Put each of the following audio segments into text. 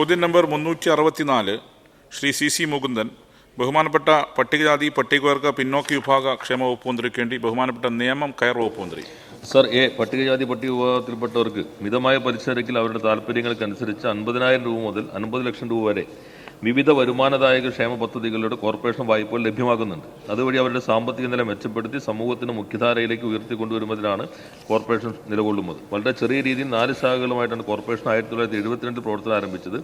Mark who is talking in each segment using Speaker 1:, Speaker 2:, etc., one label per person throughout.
Speaker 1: ചോദ്യം നമ്പർ മുന്നൂറ്റി അറുപത്തിനാല് ശ്രീ സി സി മുകുന്ദൻ ബഹുമാനപ്പെട്ട പട്ടികജാതി പട്ടികവർഗ പിന്നോക്ക വിഭാഗ ക്ഷേമ വകുപ്പ് മന്ത്രിക്ക് വേണ്ടി ബഹുമാനപ്പെട്ട നിയമം കയർ വകുപ്പ് മന്ത്രി.
Speaker 2: സർ എ പട്ടികജാതി പട്ടിക വിഭാഗത്തിൽപ്പെട്ടവർക്ക് മിതമായ പലിശ നിരക്കിൽ അവരുടെ താല്പര്യങ്ങൾക്കനുസരിച്ച് അൻപതിനായിരം രൂപ മുതൽ അൻപത് ലക്ഷം രൂപ വരെ വിവിധ വരുമാനദായക ക്ഷേമ പദ്ധതികളുടെ കോർപ്പറേഷൻ വായ്പകൾ ലഭ്യമാക്കുന്നുണ്ട് അതുവഴി അവരുടെ സാമ്പത്തിക നില മെച്ചപ്പെടുത്തി സമൂഹത്തിന് മുഖ്യധാരയിലേക്ക് ഉയർത്തിക്കൊണ്ടുവരുന്നതിനാണ് കോർപ്പറേഷൻ നിലകൊള്ളുന്നത്. വളരെ ചെറിയ രീതിയിൽ നാല് ശാഖകളുമായിട്ടാണ് കോർപ്പറേഷൻ ആയിരത്തി തൊള്ളായിരത്തി എഴുപത്തിരണ്ട് പ്രവർത്തനം ആരംഭിച്ചത്.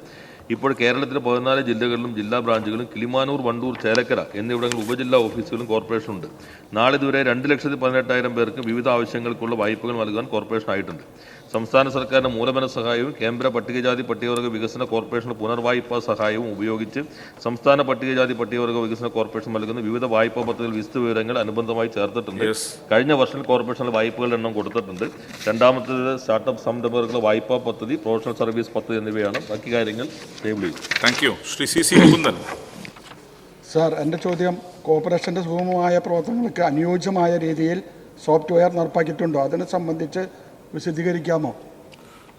Speaker 2: ഇപ്പോൾ കേരളത്തിലെ പതിനാല് ജില്ലകളിലും ജില്ലാ ബ്രാഞ്ചുകളും കിളിമാനൂർ വണ്ടൂർ ചേലക്കര എന്നിവിടങ്ങളിൽ ഉപജില്ലാ ഓഫീസുകളും കോർപ്പറേഷനുണ്ട് നാളെ ഇതുവരെ രണ്ട് ലക്ഷത്തി പതിനെട്ടായിരം പേർക്ക് വിവിധ ആവശ്യങ്ങൾക്കുള്ള വായ്പകൾ നൽകാൻ കോർപ്പറേഷൻ ആയിട്ടുണ്ട്. സംസ്ഥാന സർക്കാരിന്റെ മൂലധന സഹായവും കേന്ദ്ര പട്ടികജാതി പട്ടികവർഗ വികസന കോർപ്പറേഷൻ പുനർവായ്പാ സഹായവും ഉപയോഗിച്ച് സംസ്ഥാന പട്ടികജാതി പട്ടികവർഗ വികസന കോർപ്പറേഷൻ നൽകുന്ന വിവിധ വായ്പാ പദ്ധതികൾ വിശദ വിവരങ്ങൾ അനുബന്ധമായി ചേർത്തിട്ടുണ്ട്. കഴിഞ്ഞ വർഷം കോർപ്പറേഷനിൽ വായ്പകളുടെ എണ്ണം കൊടുത്തിട്ടുണ്ട്. രണ്ടാമത്തേത് സ്റ്റാർട്ടപ്പ് സംരംഭകർക്കുള്ള വായ്പാ പദ്ധതി പ്രൊഫഷണൽ സർവീസ് പദ്ധതി എന്നിവയാണ്. ബാക്കി കാര്യങ്ങൾ ടേബിൾ ചെയ്തു
Speaker 1: thank you Shri C C Mukundan.
Speaker 3: Sir എന്റെ ചോദ്യം കോർപ്പറേഷന്റെ സുഗമമായ പ്രവർത്തനങ്ങൾക്ക് അനുയോജ്യമായ രീതിയിൽ സോഫ്റ്റ്വെയർ നടപ്പാക്കിയിട്ടുണ്ടോ? അതിനെ സംബന്ധിച്ച് വിശദീകരിക്കാമോ?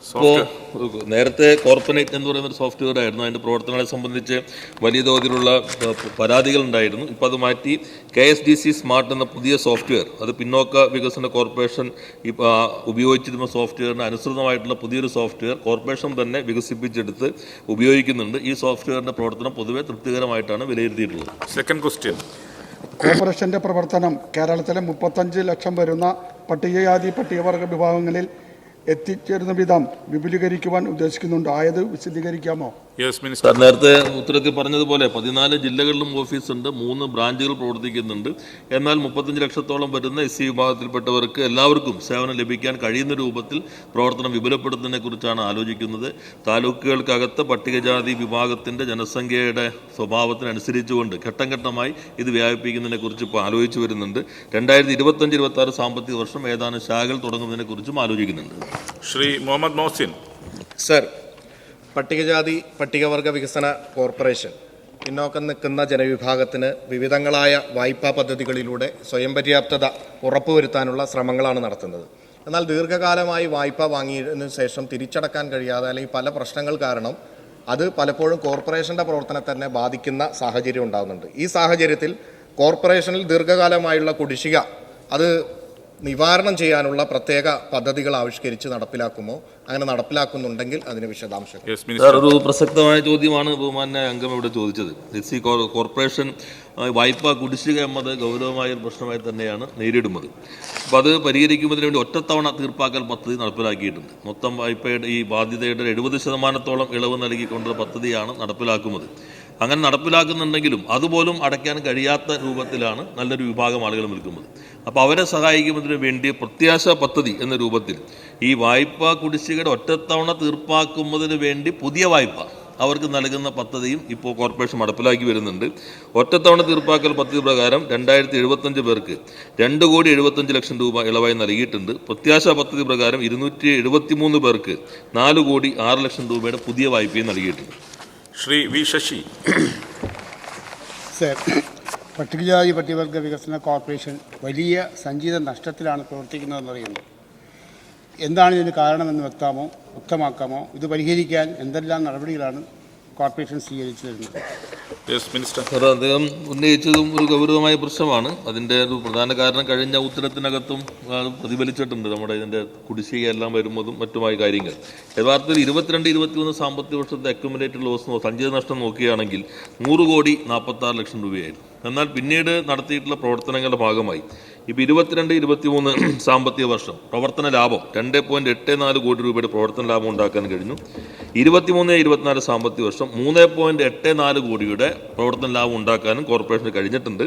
Speaker 2: ഇപ്പോൾ നേരത്തെ കോർപ്പറേറ്റ് എന്ന് പറയുന്ന ഒരു സോഫ്റ്റ്വെയർ ആയിരുന്നു. അതിന്റെ പ്രവർത്തനങ്ങളെ സംബന്ധിച്ച് വലിയ തോതിലുള്ള പരാതികൾ ഉണ്ടായിരുന്നു ഇപ്പോൾ അത് മാറ്റി K S D C smart എന്ന പുതിയ സോഫ്റ്റ്വെയർ അത് പിന്നോക്ക വികസന കോർപ്പറേഷൻ ഇപ്പോൾ ഉപയോഗിച്ചിരുന്ന സോഫ്റ്റ്വെയറിന് അനുസൃതമായിട്ടുള്ള പുതിയൊരു സോഫ്റ്റ്വെയർ കോർപ്പറേഷൻ തന്നെ വികസിപ്പിച്ചെടുത്ത് ഉപയോഗിക്കുന്നുണ്ട്. ഈ സോഫ്റ്റ്വെയറിന്റെ പ്രവർത്തനം പൊതുവെ തൃപ്തികരമായിട്ടാണ് വിലയിരുത്തിയിട്ടുള്ളത്.
Speaker 1: സെക്കൻഡ് ക്വസ്റ്റ്യൻ
Speaker 3: കോർപ്പറേഷന്റെ പ്രവർത്തനം കേരളത്തിലെ മുപ്പത്തഞ്ച് ലക്ഷം വരുന്ന പട്ടികജാതി പട്ടികവർഗ വിഭാഗങ്ങളിൽ എത്തിച്ചേരുന്ന വിധം വിപുലീകരിക്കുവാൻ ഉദ്ദേശിക്കുന്നുണ്ട്. ആയത് വിശദീകരിക്കാമോ?
Speaker 1: യെസ് മിനിസ്റ്റർ
Speaker 2: സാർ നേരത്തെ ഉത്തരത്തിൽ പറഞ്ഞതുപോലെ പതിനാല് ജില്ലകളിലും ഓഫീസുണ്ട് മൂന്ന് ബ്രാഞ്ചുകൾ പ്രവർത്തിക്കുന്നുണ്ട്. എന്നാൽ മുപ്പത്തഞ്ച് ലക്ഷത്തോളം വരുന്ന എസ് സി വിഭാഗത്തിൽപ്പെട്ടവർക്ക് എല്ലാവർക്കും സേവനം ലഭിക്കാൻ കഴിയുന്ന രൂപത്തിൽ പ്രവർത്തനം വിപുലപ്പെടുത്തുന്നതിനെ കുറിച്ചാണ് ആലോചിക്കുന്നത്. താലൂക്കുകൾക്കകത്ത് പട്ടികജാതി വിഭാഗത്തിന്റെ ജനസംഖ്യയുടെ സ്വഭാവത്തിനനുസരിച്ചുകൊണ്ട് ഘട്ടം ഘട്ടമായി ഇത് വ്യാപിപ്പിക്കുന്നതിനെ കുറിച്ച് ഇപ്പോൾ ആലോചിച്ചു വരുന്നുണ്ട്. രണ്ടായിരത്തി ഇരുപത്തഞ്ച് ഇരുപത്തി ആറ് സാമ്പത്തിക വർഷം ഏതാനും ശാഖകൾ തുടങ്ങുന്നതിനെ കുറിച്ചും ആലോചിക്കുന്നുണ്ട്.
Speaker 1: ശ്രീ മുഹമ്മദ് മോഹസിൻ.
Speaker 4: സർ പട്ടികജാതി പട്ടികവർഗ വികസന കോർപ്പറേഷൻ പിന്നോക്കം നിൽക്കുന്ന ജനവിഭാഗത്തിന് വിവിധങ്ങളായ വായ്പാ പദ്ധതികളിലൂടെ സ്വയം പര്യാപ്തത ഉറപ്പുവരുത്താനുള്ള ശ്രമങ്ങളാണ് നടത്തുന്നത്. എന്നാൽ ദീർഘകാലമായി വായ്പ വാങ്ങിയതിനു ശേഷം തിരിച്ചടക്കാൻ കഴിയാതെ അല്ലെങ്കിൽ പല പ്രശ്നങ്ങൾ കാരണം അത് പലപ്പോഴും കോർപ്പറേഷന്റെ പ്രവർത്തനത്തെ തന്നെ ബാധിക്കുന്ന സാഹചര്യം ഉണ്ടാകുന്നുണ്ട് ഈ സാഹചര്യത്തിൽ കോർപ്പറേഷനിൽ ദീർഘകാലമായുള്ള കുടിശ്ശിക അത് നിവാരണം ചെയ്യാനുള്ള പ്രത്യേക പദ്ധതികൾ ആവിഷ്കരിച്ച് നടപ്പിലാക്കുമോ? അങ്ങനെ നടപ്പിലാക്കുന്നുണ്ടെങ്കിൽ അതിന് വിശദാംശം
Speaker 2: സാർ ഒരു പ്രസക്തമായ ചോദ്യമാണ് ബഹുമാന്യ അംഗം ഇവിടെ ചോദിച്ചത്. എസ് സി കോർപ്പറേഷൻ വായ്പ വായ്പാ കുടിശ്ശിക എന്നത് ഗൗരവമായ ഒരു പ്രശ്നമായി തന്നെയാണ് നേരിടുന്നത്. അപ്പോൾ അത് പരിഹരിക്കുന്നതിന് വേണ്ടി ഒറ്റത്തവണ തീർപ്പാക്കൽ പദ്ധതി നടപ്പിലാക്കിയിട്ടുണ്ട്. മൊത്തം വായ്പയുടെ ഈ ബാധ്യതയുടെ എഴുപത് ശതമാനത്തോളം ഇളവ് നൽകിക്കൊണ്ടുള്ള പദ്ധതിയാണ് നടപ്പിലാക്കുന്നത്. അങ്ങനെ നടപ്പിലാക്കുന്നുണ്ടെങ്കിലും അതുപോലും അടയ്ക്കാൻ കഴിയാത്ത രൂപത്തിലാണ് നല്ലൊരു വിഭാഗം ആളുകൾ നിൽക്കുന്നത്. അപ്പോൾ അവരെ സഹായിക്കുന്നതിന് വേണ്ടി പ്രത്യാശ പദ്ധതി എന്ന രൂപത്തിൽ ഈ വായ്പ കുടിശ്ശികയുടെ ഒറ്റത്തവണ തീർപ്പാക്കുന്നതിന് വേണ്ടി പുതിയ വായ്പ അവർക്ക് നൽകുന്ന പദ്ധതിയും ഇപ്പോൾ കോർപ്പറേഷൻ നടപ്പിലാക്കി വരുന്നുണ്ട്. ഒറ്റത്തവണ തീർപ്പാക്കൽ പദ്ധതി പ്രകാരം രണ്ടായിരത്തി എഴുപത്തഞ്ച് പേർക്ക് രണ്ട് കോടി എഴുപത്തഞ്ച് ലക്ഷം രൂപ ഇളവായി നൽകിയിട്ടുണ്ട്. പ്രത്യാശ പദ്ധതി പ്രകാരം ഇരുന്നൂറ്റി എഴുപത്തിമൂന്ന് പേർക്ക് നാല് കോടി ആറ് ലക്ഷം രൂപയുടെ പുതിയ വായ്പയും നൽകിയിട്ടുണ്ട്.
Speaker 1: ശ്രീ വി ശശി.
Speaker 5: സർ പട്ടികജാതി പട്ടികവർഗ വികസന കോർപ്പറേഷൻ വലിയ സഞ്ചിത നഷ്ടത്തിലാണ് പ്രവർത്തിക്കുന്നതെന്ന് അറിയുന്നു. എന്താണ് ഇതിന് കാരണമെന്ന് വ്യക്തമോ വ്യക്തമാക്കാമോ? ഇത് പരിഹരിക്കാൻ എന്തെല്ലാം നടപടികളാണ് കോർപ്പറേഷൻ സ്വീകരിച്ചു വരുന്നത്.
Speaker 1: യെസ് മിനിസ്റ്റർ
Speaker 2: സാർ അദ്ദേഹം ഉന്നയിച്ചതും ഒരു ഗൗരവമായ പ്രശ്നമാണ്. അതിന്റെ ഒരു പ്രധാന കാരണം കഴിഞ്ഞ ഉത്തരത്തിനകത്തും പ്രതിഫലിച്ചിട്ടുണ്ട് നമ്മുടെ ഇതിന്റെ കുടിശ്ശിക എല്ലാം വരുന്നതും മറ്റുമായ കാര്യങ്ങൾ. യഥാർത്ഥത്തിൽ ഇരുപത്തിരണ്ട് ഇരുപത്തിമൂന്ന് സാമ്പത്തിക വർഷത്തെ അക്യുമുലേറ്റഡ് ലോസ് സഞ്ചിത നഷ്ടം നോക്കുകയാണെങ്കിൽ നൂറ് കോടി നാൽപ്പത്തി ആറ് ലക്ഷം രൂപയായിരുന്നു. എന്നാൽ പിന്നീട് നടത്തിയിട്ടുള്ള പ്രവർത്തനങ്ങളുടെ ഭാഗമായി ഇപ്പോൾ ഇരുപത്തിരണ്ട് ഇരുപത്തിമൂന്ന് സാമ്പത്തിക വർഷം. പ്രവർത്തന ലാഭം രണ്ട് പോയിന്റ് എട്ട് നാല് കോടി രൂപയുടെ പ്രവർത്തന ലാഭം ഉണ്ടാക്കാൻ കഴിഞ്ഞു. ഇരുപത്തിമൂന്ന് ഇരുപത്തിനാല് സാമ്പത്തിക വർഷം മൂന്ന് പോയിന്റ് എട്ട് നാല് കോടിയുടെ പ്രവർത്തന ലാഭം ഉണ്ടാക്കാനും കോർപ്പറേഷന് കഴിഞ്ഞിട്ടുണ്ട്.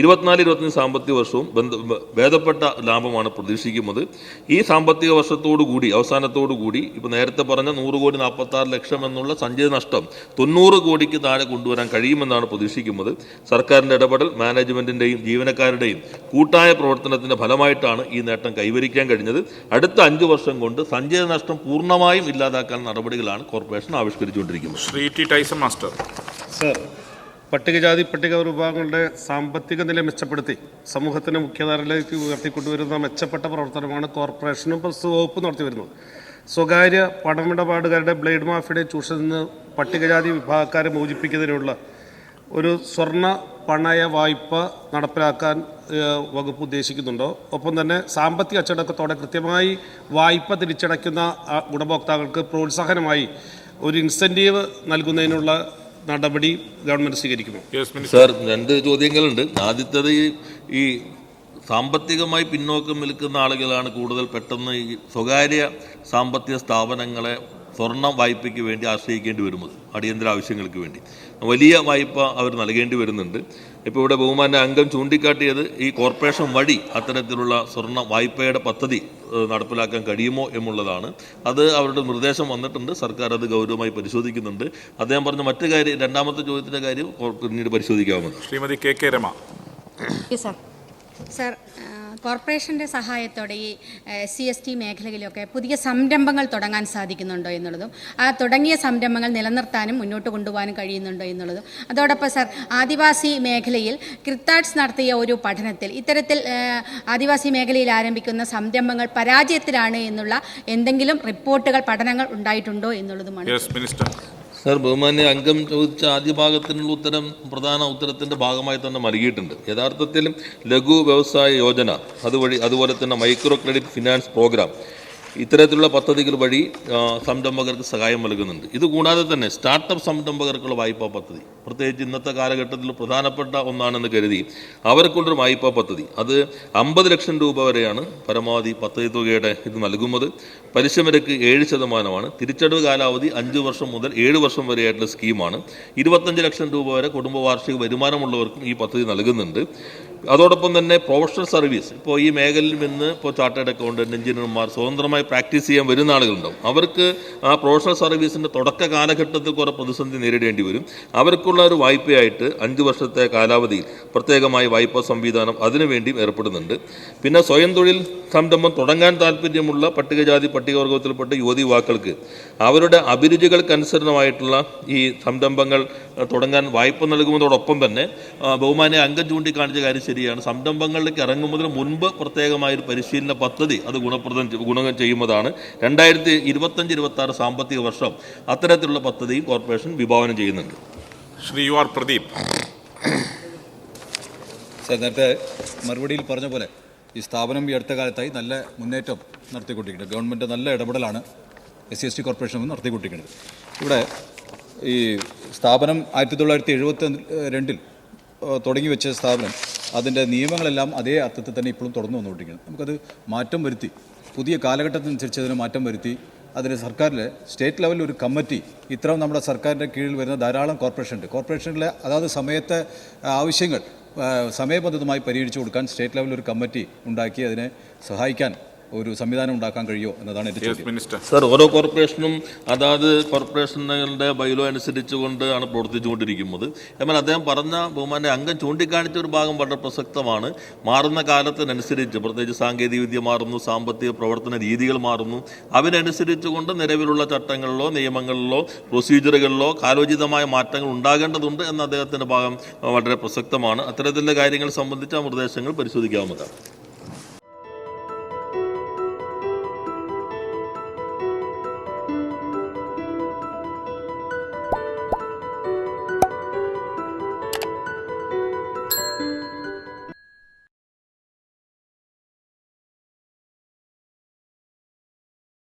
Speaker 2: ഇരുപത്തിനാല് ഇരുപത്തഞ്ച് സാമ്പത്തിക വർഷവും ബന്ധ ഭേദപ്പെട്ട ലാഭമാണ് പ്രതീക്ഷിക്കുന്നത്. ഈ സാമ്പത്തിക വർഷത്തോടു കൂടി അവസാനത്തോടു കൂടി ഇപ്പോൾ നേരത്തെ പറഞ്ഞ നൂറ് കോടി നാൽപ്പത്തി ആറ് ലക്ഷം എന്നുള്ള സഞ്ചയ നഷ്ടം തൊണ്ണൂറ് കോടിക്ക് താഴെ കൊണ്ടുവരാൻ കഴിയുമെന്നാണ് പ്രതീക്ഷിക്കുന്നത്. സർക്കാരിന്റെ ഇടപെടൽ മാനേജ്മെന്റിന്റെയും ജീവനക്കാരുടെയും കൂട്ടായ പ്രവർത്തനത്തിന്റെ ഫലമായിട്ടാണ് ഈ നേട്ടം കൈവരിക്കാൻ കഴിഞ്ഞത്. അടുത്ത അഞ്ച് വർഷം കൊണ്ട് സഞ്ചയ നഷ്ടം പൂർണമായും ഇല്ലാതാക്കാൻ നടപടികളാണ് corporation ആവിഷ്കരിച്ചുകൊണ്ടിരിക്കുന്നത്.
Speaker 1: Shri T Tyson master.
Speaker 6: Sir പട്ടികജാതി പട്ടിക വിഭാഗങ്ങളുടെ സാമ്പത്തിക നില മെച്ചപ്പെടുത്തി സമൂഹത്തിന് മുഖ്യധാരയിലേക്ക് ഉയർത്തിക്കൊണ്ടുവരുന്ന മെച്ചപ്പെട്ട പ്രവർത്തനമാണ് കോർപ്പറേഷനും വകുപ്പ് നടത്തി വരുന്നത് സ്വകാര്യ പണമിടപാടുകാരുടെ ബ്ലേഡ് മാഫിയുടെ ചൂഷണത്തിൽ നിന്ന് പട്ടികജാതി വിഭാഗക്കാരെ മോചിപ്പിക്കുന്നതിനുള്ള ഒരു സ്വർണ പണയ വായ്പ നടപ്പിലാക്കാൻ വകുപ്പ് ഉദ്ദേശിക്കുന്നുണ്ടോ? ഒപ്പം തന്നെ സാമ്പത്തിക അച്ചടക്കത്തോടെ കൃത്യമായി വായ്പ തിരിച്ചടയ്ക്കുന്ന ഗുണഭോക്താക്കൾക്ക് പ്രോത്സാഹനമായി ഒരു ഇൻസെന്റീവ് നൽകുന്നതിനുള്ള നടപടി ഗവൺമെന്റ് സ്വീകരിക്കുമോ?
Speaker 2: സാർ രണ്ട് ചോദ്യങ്ങളുണ്ട്. ആദ്യത്തേത് ഈ ഈ സാമ്പത്തികമായി പിന്നോക്കം നിൽക്കുന്ന ആളുകളാണ് കൂടുതൽ പെട്ടെന്ന് ഈ സ്വകാര്യ സാമ്പത്തിക സ്ഥാപനങ്ങളെ സ്വർണ വായ്പയ്ക്ക് വേണ്ടി ആശ്രയിക്കേണ്ടി വരുന്നത് അടിയന്തര ആവശ്യങ്ങൾക്ക് വേണ്ടി. വലിയ വായ്പ അവർ നൽകേണ്ടി വരുന്നുണ്ട്. ഇപ്പോൾ ഇവിടെ ബഹുമാന അംഗം ചൂണ്ടിക്കാട്ടിയത് ഈ കോർപ്പറേഷൻ വഴി അത്തരത്തിലുള്ള സ്വർണ വായ്പയുടെ പദ്ധതി നടപ്പിലാക്കാൻ കഴിയുമോ എന്നുള്ളതാണ്. അത് അവരുടെ നിർദ്ദേശം വന്നിട്ടുണ്ട്. സർക്കാർ അത് ഗൗരവമായി പരിശോധിക്കുന്നുണ്ട്. അദ്ദേഹം പറഞ്ഞ മറ്റു കാര്യം രണ്ടാമത്തെ ചോദ്യത്തിന്റെ കാര്യം പിന്നീട് പരിശോധിക്കാവുന്നതാണ്.
Speaker 1: Shrimati K K Rama.
Speaker 7: Sir കോർപ്പറേഷന്റെ സഹായത്തോടെ ഈ സി എസ് ടി മേഖലയിലൊക്കെ പുതിയ സംരംഭങ്ങൾ തുടങ്ങാൻ സാധിക്കുന്നുണ്ടോ എന്നുള്ളതും ആ തുടങ്ങിയ സംരംഭങ്ങൾ നിലനിർത്താനും മുന്നോട്ട് കൊണ്ടുപോകാനും കഴിയുന്നുണ്ടോ എന്നുള്ളതും. അതോടൊപ്പം സർ ആദിവാസി മേഖലയിൽ ക്രിത്താഡ്സ് നടത്തിയ ഒരു പഠനത്തിൽ ഇത്തരത്തിൽ ആദിവാസി മേഖലയിൽ ആരംഭിക്കുന്ന സംരംഭങ്ങൾ പരാജയത്തിലാണ് എന്നുള്ള എന്തെങ്കിലും റിപ്പോർട്ടുകൾ പഠനങ്ങൾ ഉണ്ടായിട്ടുണ്ടോ എന്നുള്ളതുമാണ്.
Speaker 1: മിനിസ്റ്റർ
Speaker 2: സർ ബഹുമാന്യ അംഗം ചോദിച്ച ആദ്യ ഭാഗത്തിനുള്ള ഉത്തരം പ്രധാന ഉത്തരത്തിന്റെ ഭാഗമായി തന്നെ നൽകിയിട്ടുണ്ട് യഥാർത്ഥത്തിൽ ലഘു വ്യവസായ യോജന അതുവഴി അതുപോലെ തന്നെ മൈക്രോ ക്രെഡിറ്റ് ഫിനാൻസ് പ്രോഗ്രാം ഇത്തരത്തിലുള്ള പദ്ധതികൾ വഴി സംരംഭകർക്ക് സഹായം നൽകുന്നുണ്ട്. ഇതുകൂടാതെ തന്നെ സ്റ്റാർട്ടപ്പ് സംരംഭകർക്കുള്ള വായ്പാ പദ്ധതി. പ്രത്യേകിച്ച് ഇന്നത്തെ കാലഘട്ടത്തിൽ പ്രധാനപ്പെട്ട ഒന്നാണെന്ന് കരുതി അവർക്കുള്ളൊരു വായ്പാ പദ്ധതി. അത് അമ്പത് ലക്ഷം രൂപ വരെയാണ് പരമാവധി പദ്ധതി തുകയുടെ ഇത് നൽകുന്നത്. പലിശ നിരക്ക് ഏഴ് ശതമാനമാണ്. തിരിച്ചടവ് കാലാവധി അഞ്ച് വർഷം മുതൽ ഏഴ് വർഷം വരെയായിട്ടുള്ള സ്കീമാണ്. ഇരുപത്തഞ്ച് ലക്ഷം രൂപ വരെ കുടുംബ വാർഷിക വരുമാനമുള്ളവർക്കും ഈ പദ്ധതി നൽകുന്നുണ്ട്. അതോടൊപ്പം തന്നെ പ്രൊഫഷണൽ സർവീസ്. ഇപ്പോൾ ഈ മേഖലയിൽ നിന്ന് ഇപ്പോൾ ചാർട്ടേഡ് അക്കൗണ്ടന്റ് എഞ്ചിനീയർമാർ സ്വതന്ത്രമായി പ്രാക്ടീസ് ചെയ്യാൻ വരുന്ന ആളുകളുണ്ടാവും. അവർക്ക് ആ പ്രൊഫഷണൽ സർവീസിന്റെ തുടക്ക കാലഘട്ടത്തിൽ കുറേ പ്രതിസന്ധി നേരിടേണ്ടി വരും. അവർക്കുള്ള ഒരു വായ്പയായിട്ട് അഞ്ച് വർഷത്തെ കാലാവധിയിൽ പ്രത്യേകമായി വായ്പാ സംവിധാനം അതിനുവേണ്ടിയും ഏർപ്പെടുന്നുണ്ട്. പിന്നെ സ്വയം തൊഴിൽ സംരംഭം തുടങ്ങാൻ താല്പര്യമുള്ള പട്ടികജാതി പട്ടികവർഗത്തിൽപ്പെട്ട യുവതി യുവാക്കൾക്ക് അവരുടെ അഭിരുചികൾക്കനുസരണമായിട്ടുള്ള ഈ സംരംഭങ്ങൾ തുടങ്ങാൻ വായ്പ നൽകുന്നതോടൊപ്പം തന്നെ ബഹുമാനെ അംഗം ചൂണ്ടിക്കാണിച്ച കാര്യം ശരിയാണ്. സംരംഭങ്ങളിലേക്ക് ഇറങ്ങുന്നതിന് മുൻപ് പ്രത്യേകമായ ഒരു പരിശീലന പദ്ധതി അത് ഗുണപ്രദം ഗുണം ചെയ്യുന്നതാണ്. രണ്ടായിരത്തി ഇരുപത്തഞ്ച് ഇരുപത്തി ആറ് സാമ്പത്തിക വർഷം അത്തരത്തിലുള്ള പദ്ധതിയും കോർപ്പറേഷൻ വിഭാവനം ചെയ്യുന്നുണ്ട്.
Speaker 1: Shri U R Pradeep.
Speaker 8: Sir നേരത്തെ മറുപടിയിൽ പറഞ്ഞ പോലെ ഈ സ്ഥാപനം ഈ അടുത്ത കാലത്തായി നല്ല മുന്നേറ്റം നടത്തിക്കൊണ്ടിരിക്കുന്നത് ഗവൺമെന്റ് നല്ല ഇടപെടലാണ് S C S T corporation നടത്തിക്കൊണ്ടിരിക്കുന്നത്. ഇവിടെ ഈ സ്ഥാപനം ആയിരത്തി തൊള്ളായിരത്തി എഴുപത്തി രണ്ടിൽ തുടങ്ങി വെച്ച സ്ഥാപനം അതിന്റെ നിയമങ്ങളെല്ലാം അതേ അർത്ഥത്തിൽ തന്നെ ഇപ്പോഴും തുടർന്നു വന്നുകൊണ്ടിരിക്കുന്നത് നമുക്കത് മാറ്റം വരുത്തി പുതിയ കാലഘട്ടത്തിനനുസരിച്ച് അതിന് മാറ്റം വരുത്തി അതിന് സർക്കാരിൽ സ്റ്റേറ്റ് ലെവലിൽ ഒരു കമ്മിറ്റി ഇത്തരം നമ്മുടെ സർക്കാരിന്റെ കീഴിൽ വരുന്ന ധാരാളം കോർപ്പറേഷൻ ഉണ്ട്. കോർപ്പറേഷനിലെ അതാത് സമയത്തെ ആവശ്യങ്ങൾ സമയബന്ധിതമായി പരിഹരിച്ചു കൊടുക്കാൻ സ്റ്റേറ്റ് ലെവലിൽ ഒരു കമ്മിറ്റി ഉണ്ടാക്കി അതിനെ സഹായിക്കാൻ ഒരു സംവിധാനം ഉണ്ടാക്കാൻ കഴിയുമോ എന്നതാണ്
Speaker 1: എന്റെ
Speaker 8: ചോദ്യം.
Speaker 2: സർ ഓരോ കോർപ്പറേഷനും അതാത് കോർപ്പറേഷനുകളുടെ ബൈലോ അനുസരിച്ചുകൊണ്ട് ആണ് പ്രവർത്തിച്ചുകൊണ്ടിരിക്കുന്നത്. എന്നാൽ അദ്ദേഹം പറഞ്ഞ ബഹുമാന്റെ അംഗം ചൂണ്ടിക്കാണിച്ച ഒരു ഭാഗം വളരെ പ്രസക്തമാണ്. മാറുന്ന കാലത്തിനനുസരിച്ച് പ്രത്യേകിച്ച് സാങ്കേതികവിദ്യ മാറുന്നു സാമ്പത്തിക പ്രവർത്തന രീതികൾ മാറുന്നു. അതിനനുസരിച്ചുകൊണ്ട് നിലവിലുള്ള ചട്ടങ്ങളിലോ നിയമങ്ങളിലോ പ്രൊസീജിയറുകളിലോ കാലോചിതമായ മാറ്റങ്ങൾ ഉണ്ടാകേണ്ടതുണ്ട് എന്ന അദ്ദേഹത്തിന്റെ ഭാഗം വളരെ പ്രസക്തമാണ്. അത്തരത്തിലുള്ള കാര്യങ്ങൾ സംബന്ധിച്ച് ആ നിർദ്ദേശങ്ങൾ പരിശോധിക്കാവുന്നതാണ്.